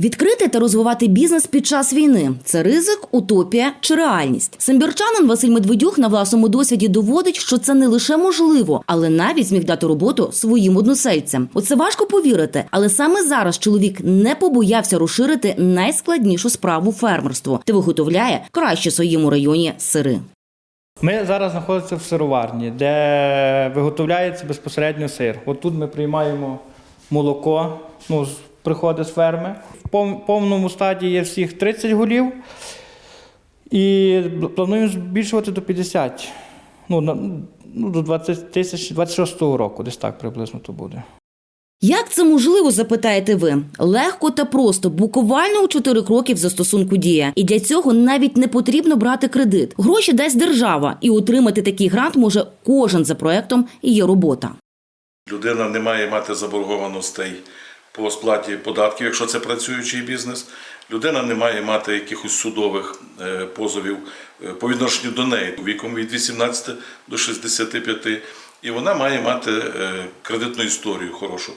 Відкрити та розвивати бізнес під час війни це ризик, утопія чи реальність. Самбірчанин Василь Медведюк на власному досвіді доводить, що це не лише можливо, але навіть зміг дати роботу своїм односельцям. У це важко повірити, але саме зараз чоловік не побоявся розширити найскладнішу справу фермерство та виготовляє краще своєму районі сири. Ми зараз знаходимося в сироварні, де виготовляється безпосередньо сир. От тут ми приймаємо молоко, ну, приходить з ферми. В повному стадії є всіх 30 голів. І плануємо збільшувати до 50. Ну, ну, до 20 тисяч 26-го року, десь так приблизно то буде. Як це можливо, запитаєте ви? Легко та просто, буквально у чотири кроки в застосунку дія. І для цього навіть не потрібно брати кредит. Гроші дасть держава, і отримати такий грант може кожен за проектом і є робота. Людина не має мати заборгованостей по сплаті податків, якщо це працюючий бізнес. Людина не має мати якихось судових е, позовів е, по відношенню до неї віком від 18 до 65. І вона має мати е, кредитну історію хорошу.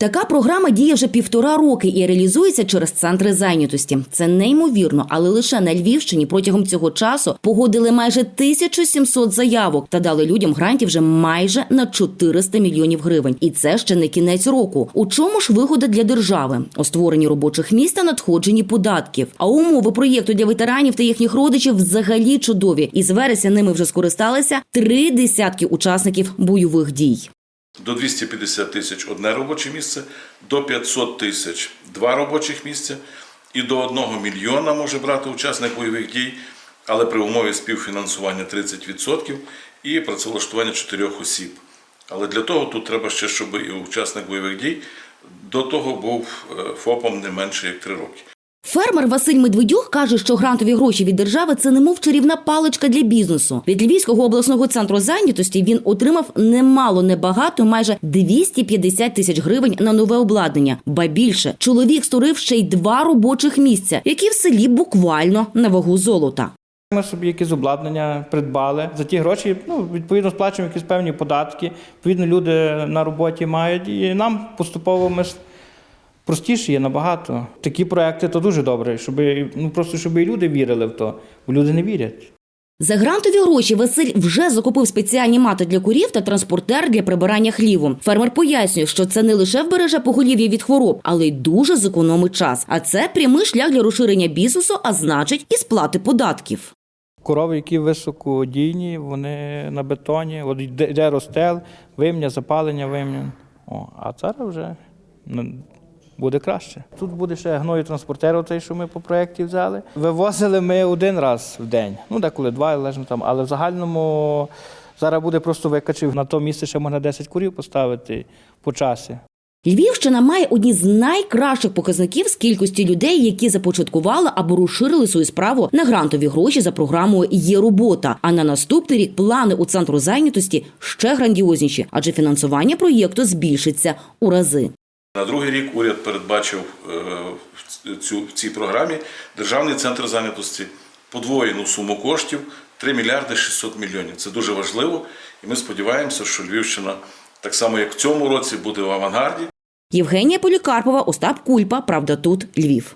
Така програма діє вже півтора роки і реалізується через центри зайнятості. Це неймовірно, але лише на Львівщині протягом цього часу погодили майже 1700 заявок та дали людям грантів вже майже на 400 мільйонів гривень. І це ще не кінець року. У чому ж вигода для держави? У створенні робочих місць та надходженні податків. А умови проєкту для ветеранів та їхніх родичів взагалі чудові. І з вересня ними вже скористалися три десятки учасників бойових дій. До 250 тисяч одне робоче місце, до 500 тисяч два робочих місця, і до 1 мільйона може брати учасник бойових дій, але при умові співфінансування 30% і працевлаштування 4 осіб. Але для того тут треба ще, щоб і учасник бойових дій до того був е, ФОПом не менше як 3 роки. Фермер Василь Медведюк каже, що грантові гроші від держави це немов чарівна паличка для бізнесу. Від Львівського обласного центру зайнятості він отримав немало, небагато, майже 250 тисяч гривень на нове обладнання. Ба більше чоловік створив ще й два робочих місця, які в селі буквально на вагу золота. Ми собі якісь обладнання придбали. За ті гроші ну, відповідно сплачуємо якісь певні податки. Відповідно, люди на роботі мають, і нам поступово ми простіше є набагато. Такі проекти то дуже добре, щоб ну просто щоб і люди вірили в то, бо люди не вірять. За грантові гроші Василь вже закупив спеціальні мати для курів та транспортер для прибирання хліву. Фермер пояснює, що це не лише вбереже поголів'я від хвороб, але й дуже зекономить час. А це прямий шлях для розширення бізнесу, а значить і сплати податків. Корови, які високодійні, вони на бетоні, от йде розстел, вимня, запалення вимня. О, а зараз вже ну, буде краще. Тут буде ще гною той, що ми по проєкті взяли. Вивозили ми один раз в день, ну деколи два, лежно там, але в загальному зараз буде просто викачив. На то місце ще можна 10 курів поставити по часі. Львівщина має одні з найкращих показників з кількості людей, які започаткували або розширили свою справу на грантові гроші за програмою Є робота. А на наступний рік плани у центру зайнятості ще грандіозніші, адже фінансування проєкту збільшиться у рази. На другий рік уряд передбачив е, в цю- в цій програмі Державний центр зайнятості подвоєну суму коштів 3 мільярди 600 мільйонів. Це дуже важливо, і ми сподіваємося, що Львівщина так само, як в цьому році, буде в авангарді. Євгенія Полікарпова, Остап Кульпа. Правда, тут Львів.